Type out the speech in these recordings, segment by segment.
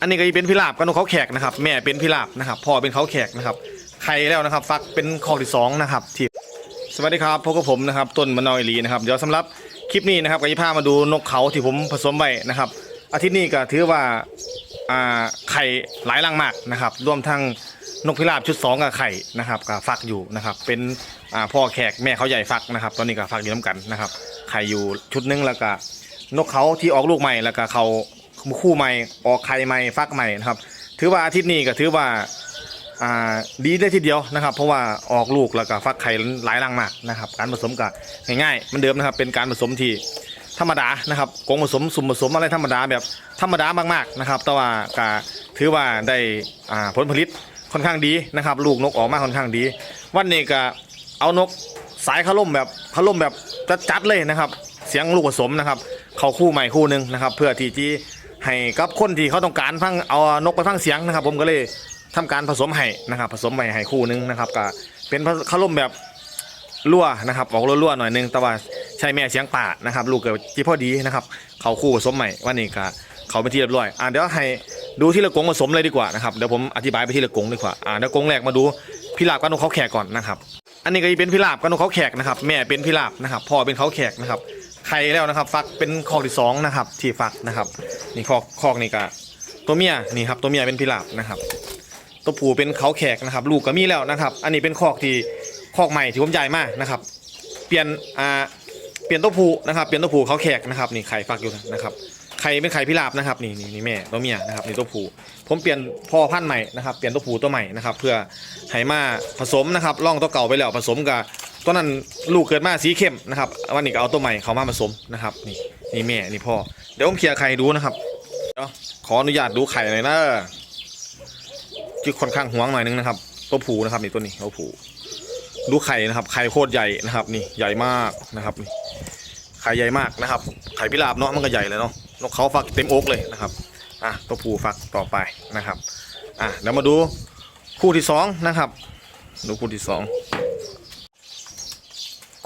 อันนี้ก็เป็นพิราบกับนกเขาแขกนะครับ แม่เป็นพิราบนะครับพ่อเป็นเขาแขกนะครับไข่แล้วนะครับ ฟักเป็นข้อที่สองนะครับที่สวัสดีครับพบกับผมนะครับต้นมะนาวอีหลีนะครับเดี๋ยวสำหรับคลิปนี้นะครับก็จะพามาดูนกเขาที่ผมผสมไว้นะครับ อาทิตย์นี้ก็ถือว่าอ่าไข่หลายรังมากนะครับ รวมทั้งนกพิราบชุดสองกับไข่นะครับก็ฟักอยู่นะครับ เป็นอ่าพ่อแขกแม่เขาใหญ่ฟักนะครับ ตอนนี้ก็ฟักอยู่น้ำกันนะครับไข่อยู่ชุดหนึงแล้วก็นกเขาที่ออกลูกใหม่แล้วก็เขา คู่ใหม่ออกไข่ใหม่ฟักใหม่นะครับ ถือว่าอาทิตย์นี้ก็ถือว่าอ่าดีได้ทีเดียวนะครับ เพราะว่าออกลูกแล้วก็ฟักไข่หลายรังมากนะครับ การผสมก็ง่ายๆมันเดิมนะครับเป็นการผสมที่ธรรมดานะครับกงผสมสุ่มผสมอะไรธรรมดาแบบธรรมดามากๆนะครับ แต่ว่าก็ถือว่าได้อ่าผลผลิตค่อนข้างดีนะครับ ลูกนกออกมาค่อนข้างดี วันนี้ก็เอานกสายขล่มแบบขล่มแบบจัดๆเลยนะครับ เสียงลูกผสมนะครับ เขาคู่ใหม่คู่หนึ่งนะครับ เพื่อที่ที่ ให้กับคนที่เขาต้องการฟังเอานกไปฟังเสียงนะครับ ผมก็เลยทำการผสมให้นะครับ ผสมใหม่ให้คู่หนึงนะครับก็เป็นขล่มแบบรั่วนะครับออกรั่วๆหน่อยนึงแต่ว่าใช่แม่เสียงป่านะครับ ลูกเกิดที่พอดีนะครับ เขาคู่ผสมใหม่วันนี้ก็เขาเป็นที่เรียบร้อยอ่าเดี๋ยวให้ดูที่ละกงผสมเลยดีกว่านะครับเดี๋ยวผมอธิบายไปที่ละกงดีกว่าอ่าเดี๋ยวกงแรกมาดูพิราบกับนกเขาแขกก่อนนะครับ อันนี้ก็จะเป็นพิราบกับนกเขาแขกนะครับ แม่เป็นพิราบนะครับพ่อเป็นเขาแขกนะครับ ไข่แล้วนะครับ ฟักเป็นคอกที่สองนะครับที่ฟักนะครับนี่คอกคอกนี่ก็ตัวเมียนี่ครับตัวเมียเป็นพิราบนะครับ ตัวผู้เป็นเขาแขกนะครับ ลูกก็มีแล้วนะครับ อันนี้เป็นคอกที่คอกใหม่ที่ผมใหญ่มากนะครับ เปลี่ยนอ่าเปลี่ยนตัวผู้นะครับ เปลี่ยนตัวผู้เขาแขกนะครับ นี่ไข่ฟักอยู่นะครับ ไข่เป็นไข่พิราบนะครับนี่นี่นี่แม่ตัวเมียนะครับนี่ตัวผู้ผมเปลี่ยนพ่อพันธุ์ใหม่นะครับเปลี่ยนตัวผู้ตัวใหม่นะครับเพื่อให้มาผสมนะครับล่องตัวเก่าไปแล้วผสมกับตัวนั้นลูกเกิดมาสีเข้มนะครับวันนี้ก็เอาตัวใหม่เขามาผสมนะครับนี่นี่แม่นี่พ่อเดี๋ยวผมเคลียร์ไข่ดูนะครับเดี๋ยวขออนุญาตดูไข่หน่อยนะที่ค่อนข้างห่วงหน่อยนึงนะครับตัวผูนะครับนี่ตัวนี้ตัวผูดูไข่นะครับไข่โคตรใหญ่นะครับ นี่ใหญ่มากนะครับนี่ไข่ใหญ่มากนะครับ ไข่พิราบเนาะมันก็ใหญ่เลยเนาะ นกเขาฟักเต็มอกเลยนะครับอะตัวผู้ฟักต่อไปนะครับอะเดี๋ยวมาดูคู่ที่สองนะครับ ดูคู่ที่สอง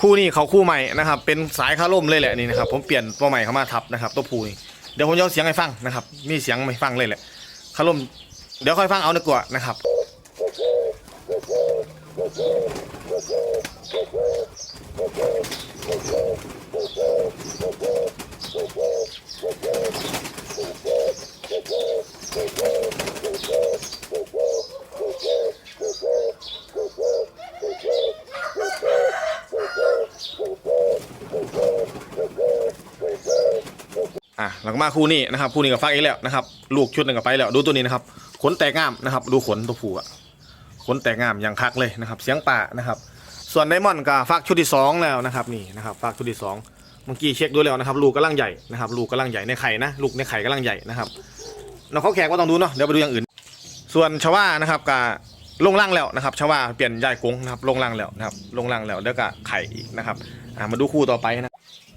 คู่นี้เขาคู่ใหม่นะครับ เป็นสายคาร่มเลยแหละนี่นะครับ ผมเปลี่ยนตัวใหม่เข้ามาทับนะครับตัวผูนี่เดี๋ยวผมจะเอาเสียงให้ฟังนะครับ มีเสียงไม่ฟังเลยแหละคาร่มเดี๋ยวค่อยฟังเอาดีกว่านะครับ อะหลังมาคู่นี้นะครับคู่นี้กับฟักอีกแล้วนะครับลูกชุดหนึ่งกับไปแล้วดูตัวนี้นะครับขนแตกงามนะครับ ดูขนตัวผู้อะขนแตกงามอย่างคักเลยนะครับ เสียงป่านะครับ ส่วนไดมอนด์ก็ฟักชุดที่สองแล้วนะครับนี่นะครับฟักชุดที่สองเมื่อกี้เช็คดูแล้วนะครับลูกกำลังใหญ่นะครับลูกกำลังใหญ่ในไข่นะลูกในไข่กำลังใหญ่นะครับน้องเขาแขกว่าต้องดูเนาะเดี๋ยวไปดูอย่างอื่น ส่วนชาวานะครับก็ลงล่างแล้วนะครับชาวาเปลี่ยนยายกงนะครับลงล่างแล้วนะครับลงล่างแล้วแล้วก็ไข่อีกนะครับมาดูคู่ต่อไปนะ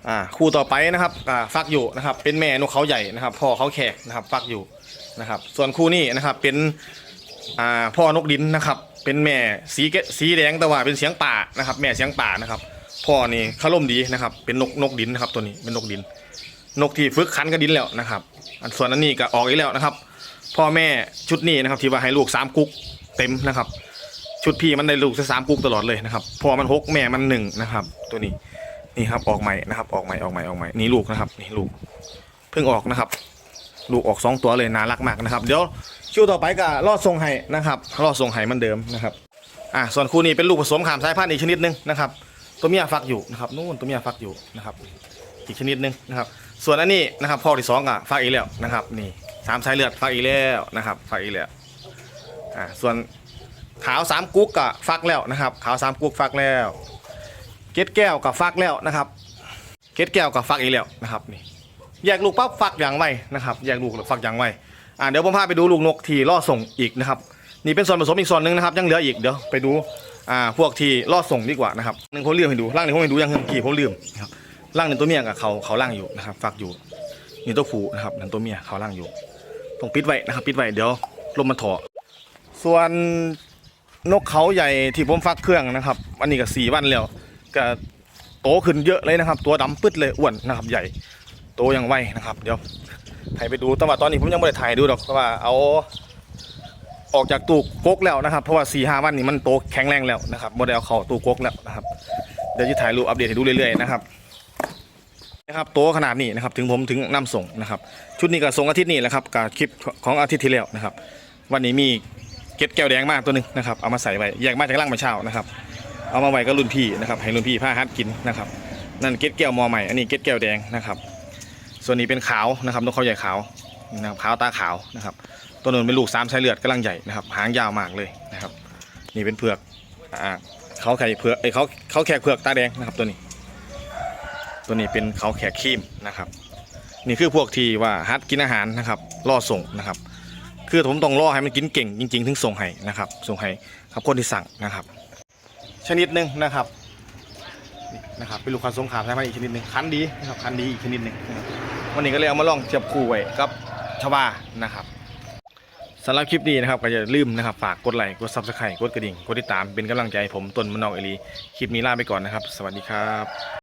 อ่าคู่ต่อไปนะครับอ่าฟักอยู่นะครับ เป็นแม่นกเขาใหญ่นะครับพ่อเขาแขกนะครับฟักอยู่นะครับ ส่วนคู่นี้นะครับเป็นอ่าพ่อนกดินนะครับ เป็นแม่สีแกสีแดงแต่ว่าเป็นเสียงป่านะครับ แม่เสียงป่านะครับ พ่อนี่เขาล่มดีนะครับ เป็นนกนกดินนะครับตัวนี้เป็นนกดิน นกที่ฝึกคันกับดินแล้วนะครับ อันส่วนอันนี้ก็ออกอีกแล้วนะครับ พ่อแม่ชุดนี้นะครับที่ว่าให้ลูกสามกุ๊กเต็มนะครับ ชุดพี่มันได้ลูกสามกุ๊กตลอดเลยนะครับพ่อมันหกแม่มันหนึ่งนะครับ ตัวนี้ นี่ครับออกใหม่นะครับ ออกใหม่ออกใหม่ออกใหม่นี่ลูกนะครับนี่ลูกเพิ่งออกนะครับ ลูกออกสองตัวเลยน่ารักมากนะครับเดี๋ยวคิวต่อไปก็รอดทรงไห้นะครับรอดทรงไห้มันเดิมนะครับอ่าส่วนคู่นี้เป็นลูกผสมขามสายพันธุ์อีกชนิดหนึงนะครับตัวเมียฟักอยู่นะครับนู่นตัวเมียฟักอยู่นะครับอีกชนิดหนึงนะครับ ส่วนอันนี้นะครับพ่อที่สองอะฟักอีกแล้วนะครับนี่สามสายเลือดฟักอีกแล้วนะครับฟักอีกแล้วอ่าส่วนขาวสามกุ๊กก็ฟักแล้วนะครับขาวสามกุ๊กฟักแล้ว เกล็ดแก้วกับฟักแล้วนะครับ เกล็ดแก้วกับฟักอีกแล้วนะครับนี่แยกลูกปั๊บฟักอย่างไวนะครับแยกลูกฟักอย่างไวอ่าเดี๋ยวผมพาไปดูลูกนกที่ล่อส่งอีกนะครับนี่เป็นส่วนผสมอีกส่วนหนึ่งนะครับยังเหลืออีกเดี๋ยวไปดูอ่าพวกที่ล่อส่งดีกว่านะครับหนึ่งผมลืมให้ดูร่างหนึ่งผมให้ดูยังเมื่อกี้ผมลืมนะครับร่างหนึ่งตัวเมียกับเขาเขาล่างอยู่นะครับฟักอยู่นี่ตัวผู้นะครับนั่นตัวเมียเขาล่างอยู่ต้องปิดไว้นะครับปิดไว้เดี๋ยวลมมันถอส่วนนกเขาใหญ่ที่ผมฟักเครื่องนะครับ อันนี้ก็สี่วันแล้ว ก็โตขึ้นเยอะเลยนะครับ ตัวดำปึ๊ดเลยอ้วนนะครับ ใหญ่โตอย่างไวนะครับ เดี๋ยวถ่ายไปดูแต่ว่าตอนนี้ผมยังไม่ได้ถ่ายดูหรอกเพราะว่าเอาออกจากตู้กกแล้วนะครับ เพราะว่าสี่ห้าวันนี้มันโตแข็งแรงแล้วนะครับโมเดลเข้าตู้กกแล้วนะครับ เดี๋ยวจะถ่ายรูปอัปเดตให้ดูเรื่อยๆนะครับนะครับโตขนาดนี้นะครับถึงผมถึงนำส่งนะครับ ชุดนี้ก็ส่งอาทิตย์นี้แหละครับกับคลิปของอาทิตย์ที่แล้วนะครับ วันนี้มีเก็ดแก้วแดงมากตัวหนึงนะครับเอามาใส่ไว้แยกมาจากร่างมาเช่านะครับ เอามาไว้ก็รุ่นพี่นะครับให้รุ่นพี่ผ้าฮัดกินนะครับ นั่นเก็ดแก้วมอใหม่อันนี้เก็ดแก้วแดงนะครับ ส่วนนี้เป็นขาวนะครับนกเขาใหญ่ขาวนะครับขาวตาขาวนะครับตัวนู้นเป็นลูกสามสายเลือดกำลังใหญ่นะครับ หางยาวมากเลยนะครับ นี่เป็นเผือกอ่าเขาไข่เผือกไอเขาเขาแขกเผือกตาแดงนะครับตัวนี้ ตัวนี้เป็นเขาแขกครีมนะครับ นี่คือพวกที่ว่าฮัดกินอาหารนะครับล่อส่งนะครับ คือผมต้องล่อให้มันกินเก่งจริง ๆ ถึงส่งให้นะครับส่งให้ครับคนที่สั่งนะครับ ชนิดหนึ่งนะครับนี่นะครับเป็นลูกค้าสงขลาใช้มาอีกชนิดหนึ่งคันดีนะครับคันดีอีกชนิดหนึ่งนะครับวันนี้ก็เลยเอามาลองเทียบคู่ไว้กับชวานะครับสำหรับคลิปนี้นะครับก็อย่าลืมนะครับฝากกดไลค์กดซับสไครต์กดกระดิ่งกดติดตามเป็นกำลังใจให้ผมต้นมะนาวเอลีคลิปนี้ลาไปก่อนนะครับ สวัสดีครับ